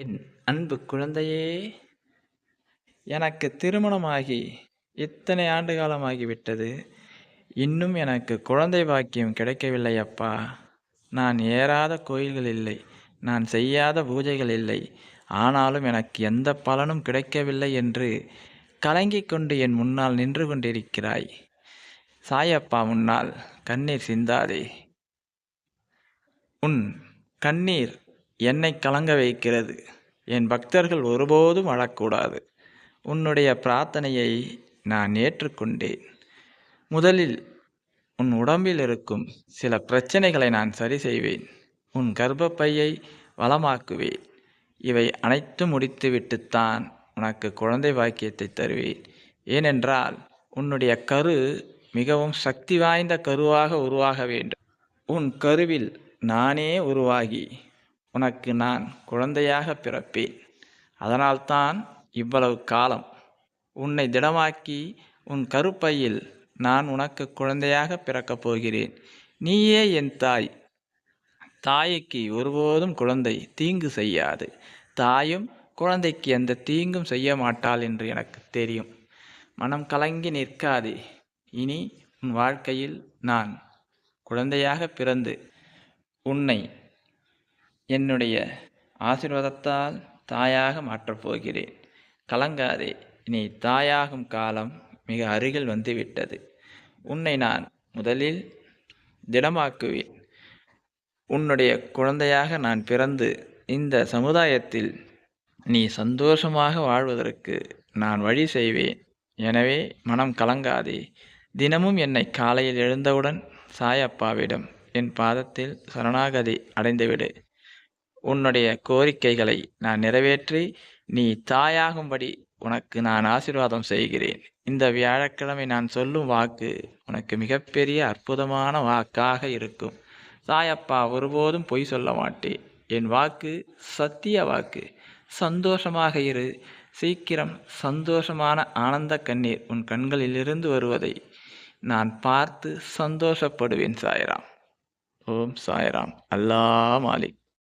என் அன்பு குழந்தையே எனக்கு திருமணமாகி இத்தனை ஆண்டு காலமாகிவிட்டது இன்னும் எனக்கு குழந்தை பாக்கியம் கிடைக்கவில்லை அப்பா. நான் ஏறாத கோயில்கள் இல்லை நான் செய்யாத பூஜைகள் இல்லை. ஆனாலும் எனக்கு எந்த பலனும் கிடைக்கவில்லை என்று கலங்கிக் கொண்டு என் முன்னால் நின்று கொண்டிருக்கிறாய். சாயப்பா முன்னால் கண்ணீர் சிந்தாதே. உன் கண்ணீர் என்னை கலங்க வைக்கிறது. என் பக்தர்கள் ஒருபோதும் அழக்கூடாது. உன்னுடைய பிரார்த்தனையை நான் ஏற்றுக்கொண்டேன். முதலில் உன் உடம்பில் இருக்கும் சில பிரச்சனைகளை நான் சரி செய்வேன். உன் கர்ப்பப்பையை வளமாக்குவேன். இவை அனைத்தும் முடித்துவிட்டுத்தான் உனக்கு குழந்தை பாக்கியத்தை தருவேன். ஏனென்றால் உன்னுடைய கரு மிகவும் சக்தி வாய்ந்த கருவாக உருவாக வேண்டும். உன் கருவில் நானே உருவாகி உனக்கு நான் குழந்தையாக பிறப்பேன். அதனால்தான் இவ்வளவு காலம் உன்னை திடமாக்கி உன் கருப்பையில் நான் உனக்கு குழந்தையாக பிறக்கப் போகிறேன். நீயே என் தாய். தாய்க்கு ஒருபோதும் குழந்தை தீங்கு செய்யாது. தாயும் குழந்தைக்கு எந்த தீங்கும் செய்ய மாட்டாள் என்று எனக்கு தெரியும். மனம் கலங்கி நிற்காதே. இனி உன் வாழ்க்கையில் நான் குழந்தையாக பிறந்து உன்னை என்னுடைய ஆசீர்வாதத்தால் தாயாக மாற்றப் போகிறேன் கலங்காதே நீ தாயாகும் காலம் மிக அருகில் வந்துவிட்டது. உன்னை நான் முதலில் திடமாக்குவேன். உன்னுடைய குழந்தையாக நான் பிறந்து இந்த சமுதாயத்தில் நீ சந்தோஷமாக வாழ்வதற்கு நான் வழி செய்வேன். எனவே மனம் கலங்காதே தினமும் என்னை காலையில் எழுந்தவுடன் சாயப்பாவிடம் என் பாதத்தில் சரணாகதி அடைந்துவிடு. உன்னுடைய கோரிக்கைகளை நான் நிறைவேற்றி நீ தாயாகும்படி உனக்கு நான் ஆசீர்வாதம் செய்கிறேன். இந்த வியாழக்கிழமை நான் சொல்லும் வாக்கு உனக்கு மிகப்பெரிய அற்புதமான வாக்காக இருக்கும். தாயப்பா ஒருபோதும் பொய் சொல்ல மாட்டேன் என் வாக்கு சத்திய வாக்கு. சந்தோஷமாக இரு. சீக்கிரம் சந்தோஷமான ஆனந்த கண்ணீர் உன் கண்களிலிருந்து வருவதை நான் பார்த்து சந்தோஷப்படுவேன் சாய்ராம். ஓம் சாய்ராம். அல்லா மாலிக்.